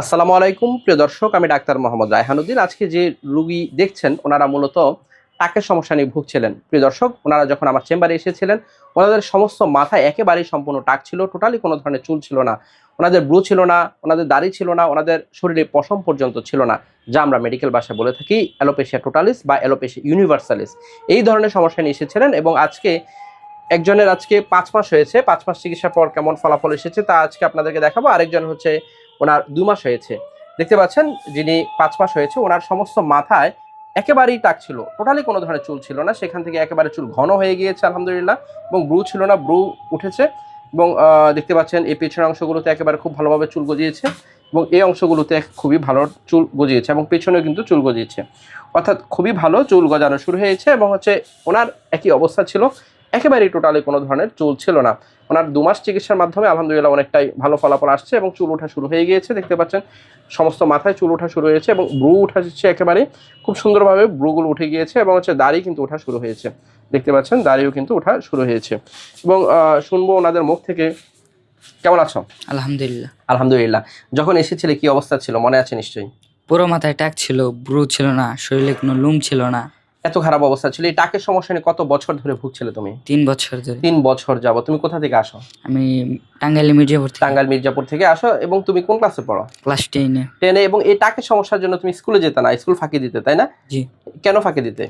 আসসালামু আলাইকুম, প্রিয় দর্শক, আমি ডাক্তার মোহাম্মদ রায়হানুদ্দিন আজকে যে রুগী দেখছেন, ওনারা মূলত টাকের সমস্যা নিয়ে ভুগছিলেন। প্রিয় দর্শক, ওনারা যখন আমার চেম্বারে এসেছিলেন, ওনাদের সমস্ত মাথায় একেবারেই সম্পূর্ণ টাক ছিল, টোটালি কোনো ধরনের চুল ছিল না। ওনাদের ব্রু ছিল না, ওনাদের দাড়ি ছিল না, ওনাদের শরীরে পশম পর্যন্ত ছিল না, যা আমরা মেডিকেল ভাষায় বলে থাকি অ্যালোপেশিয়া টোটালিস বা অ্যালোপেশিয়া ইউনিভার্সালিস এই ধরনের সমস্যা নিয়ে এসেছিলেন এবং আজকে একজনের আজকে পাঁচ মাস হয়েছে, পাঁচ মাস চিকিৎসার পর কেমন ফলাফল এসেছে তা আজকে আপনাদেরকে দেখাবো। আরেকজন হচ্ছে ওনার দু মাস হয়েছে। দেখতে পাচ্ছেন যিনি পাঁচ মাস হয়েছে, ওনার সমস্ত মাথায় একেবারেই টাক ছিল। টোটালি কোনো ধরনের চুল ছিল না। সেখান থেকে একেবারে চুল ঘন হয়ে গিয়েছে, আলহামদুলিল্লাহ। এবং ব্রু ছিল না, ব্রু উঠেছে। এবং দেখতে পাচ্ছেন এই পেছনের অংশগুলোতে একেবারে খুব ভালোভাবে চুল গজিয়েছে। এবং এই অংশগুলোতে খুবই ভালো চুল গজিয়েছে এবং পেছনেও কিন্তু চুল গজিয়েছে। অর্থাৎ খুবই ভালো চুল গজানো শুরু হয়েছে এবং হচ্ছে ওনার একই অবস্থা ছিল। একেবারেই টোটালি কোনো ধরনের চুল ছিল না। ওনার দু মাস চিকিৎসার মাধ্যমে আলহামদুলিল্লাহ অনেকটাই ভালো ফলাফল আসছে এবং চুল ওঠা শুরু হয়ে গিয়েছে দেখতে পাচ্ছেন। সমস্ত মাথায় চুল ওঠা শুরু হয়েছে এবং ব্রু উঠা যাচ্ছে একেবারে খুব সুন্দরভাবে ব্রুগুলো উঠে গিয়েছে এবং হচ্ছে দাড়ি কিন্তু ওঠা শুরু হয়েছে। দেখতে পাচ্ছেন দাড়িও কিন্তু ওঠা শুরু হয়েছে। এবং শুনব ওনাদের মুখ থেকে কেমন আছো? আলহামদুলিল্লাহ। আলহামদুলিল্লাহ। যখন এসেছিলে কি অবস্থা ছিল? মনে আছে নিশ্চয়ই? পুরো মাথায় ট্যাক ছিল ব্রু ছিল না শরীরে কোনো লুম ছিল না। এত খারাপ অবস্থা ছিল। এই টাকের সমস্যা নিয়ে কত বছর ধরে ভুগছিলে তুমি? তিন বছর ধরে। তিন বছর যাব তুমি কোথা থেকে আসো? আমি টাঙ্গাইলে মির্জাপুর থেকে। টাঙ্গাইল মির্জাপুর থেকে আসো এবং তুমি কোন ক্লাসে পড়ো? ক্লাস টেনে টেনে এবং এই টাকের সমস্যার জন্য তুমি স্কুলে যেতে না স্কুল ফাঁকি দিতে তাই না? জি। কেন ফাঁকি দিতে?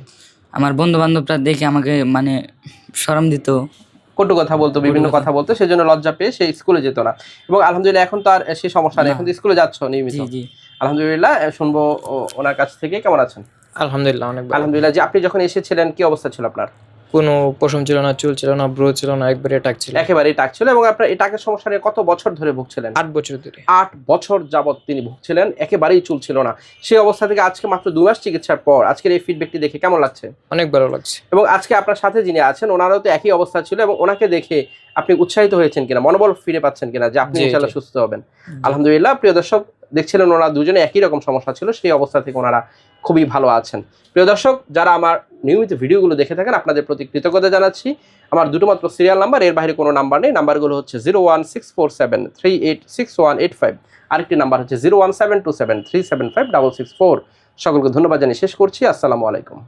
আমার বন্ধু বান্ধবরা দেখে আমাকে মানে শরম দিত। কটু কথা বলতো বিভিন্ন কথা। বলতো সেজন্য লজ্জা পেয়ে সে স্কুলে যেত না। এবং আলহামদুলিল্লাহ এখন তো আর সে সমস্যা নেই। এখন তো স্কুলে যাচ্ছ নিয়মিত। জি জি। আলহামদুলিল্লাহ শুনব ওনার কাছ থেকে। কেমন আছেন? আলহামদুলিল্লাহ অনেক আলহামদুলিল্লাহ যে আপনি যখন এসেছিলেন কি অবস্থা ছিল আপনার? কোনো পশম ছিল না চুল ছিল না ব্রো ছিল না একবারে টাক ছিল। একেবারেই টাক ছিল এবং আপনার এই টাকের সমস্যা নিয়ে কত বছর ধরে ভুগছিলেন? আট বছর ধরে। আট বছর যাবত তিনি ভুগছিলেন একেবারেই চুল ছিল না। সেই অবস্থা থেকে আজকে মাত্র দু মাস চিকিৎসার পর আজকের এই ফিডব্যাকটি দেখে কেমন লাগছে? অনেক ভালো লাগছে। এবং আজকে আপনার সাথে যিনি আছেন ওনারও তো একই অবস্থা ছিল এবং ওনাকে দেখে আপনি উৎসাহিত হয়েছেন কিনা মনোবল ফিরে পাচ্ছেন কিনা যে আপনি জি, সুস্থ হবেন। আলহামদুলিল্লাহ প্রিয় দর্শক দেখছিলেন ওনারা দুজনে একই রকম সমস্যা ছিল, সেই অবস্থা থেকে ওনারা খুবই ভালো আছেন। প্রিয় দর্শক, যারা আমার নিয়মিত ভিডিওগুলো দেখে থাকেন, আপনাদের প্রতি কৃতজ্ঞতা জানাচ্ছি। আমার দুটো মাত্র সিরিয়াল নাম্বার এর বাইরে কোনো নাম্বার নেই। নাম্বারগুলো হচ্ছে zero one six four seven eight six one eight five আরেকটি নাম্বার হচ্ছে zero one seven two seven three seven five six four সকলকে ধন্যবাদ জানিয়ে শেষ করছি। আসসালামু আলাইকুম।